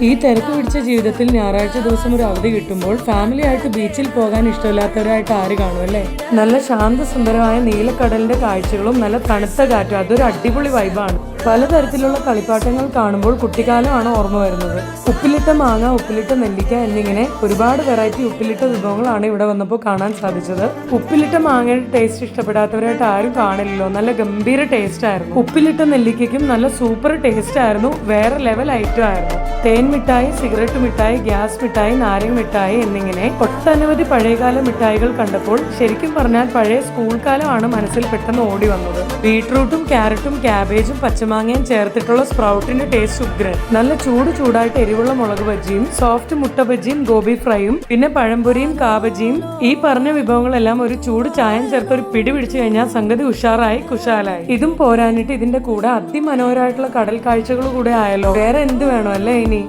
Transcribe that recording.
ഈ തിരക്ക് പിടിച്ച ജീവിതത്തിൽ ഞായറാഴ്ച ദിവസം ഒരു അവധി കിട്ടുമ്പോൾ ഫാമിലി ആയിട്ട് ബീച്ചിൽ പോകാൻ ഇഷ്ടമില്ലാത്തവരായിട്ട് ആര് കാണും അല്ലേ? നല്ല ശാന്തസുന്ദരമായ നീലക്കടലിന്റെ കാഴ്ചകളും നല്ല തണുത്ത കാറ്റും അതൊരു അടിപൊളി വൈബാണ് പലതരത്തിലുള്ള കളിപ്പാട്ടങ്ങൾ കാണുമ്പോൾ കുട്ടിക്കാലമാണ് ഓർമ്മ വരുന്നത്. ഉപ്പിലിട്ട മാങ്ങ ഉപ്പിലിട്ട നെല്ലിക്ക എന്നിങ്ങനെ ഒരുപാട് വെറൈറ്റി ഉപ്പിലിട്ട വിഭവങ്ങളാണ് ഇവിടെ വന്നപ്പോൾ കാണാൻ സാധിച്ചത്. ഉപ്പിലിട്ട മാങ്ങയുടെ ടേസ്റ്റ് ഇഷ്ടപ്പെടാത്തവരായിട്ട് ആരും കാണില്ലല്ലോ. നല്ല ഗംഭീര ടേസ്റ്റ് ആയിരുന്നു. ഉപ്പിലിട്ട നെല്ലിക്കയ്ക്കും നല്ല സൂപ്പർ ടേസ്റ്റ് ആയിരുന്നു. വേറെ ലെവൽ ഐറ്റം ആയിരുന്നു. തേൻ മിഠായി സിഗരറ്റ് മിഠായി ഗ്യാസ് മിഠായി നാരങ്ങ മിഠായി എന്നിങ്ങനെ ഒട്ടനവധി പഴയകാല മിഠായികൾ കണ്ടപ്പോൾ ശരിക്കും പറഞ്ഞാൽ പഴയ സ്കൂൾ കാലമാണ് മനസ്സിൽ പെട്ടെന്ന് ഓടി വന്നത്. ബീട്രൂട്ടും ക്യാരറ്റും ക്യാബേജും പച്ചമാങ്ങയും ചേർത്തിട്ടുള്ള സ്പ്രൗട്ടിന്റെ ടേസ്റ്റ് ഉഗ്രൻ. നല്ല ചൂട് ചൂടായിട്ട് എരിവുള്ള മുളക് ബജ്ജിയും സോഫ്റ്റ് മുട്ട ബജ്ജിയും ഗോബി ഫ്രൈയും പിന്നെ പഴംപൊരിയും കാബജിയും ഈ പറഞ്ഞ വിഭവങ്ങളെല്ലാം ഒരു ചൂട് ചായം ചേർത്ത് ഒരു പിടി പിടിച്ചു കഴിഞ്ഞാൽ സംഗതി ഉഷാറായി കുശാലായി. ഇതും പോരാനിട്ട് ഇതിന്റെ കൂടെ അതിമനോഹരമായിട്ടുള്ള കടൽ കാഴ്ചകൾ കൂടെ ആയല്ലോ. വേറെ എന്ത് വേണോ അല്ലേ ഇനി?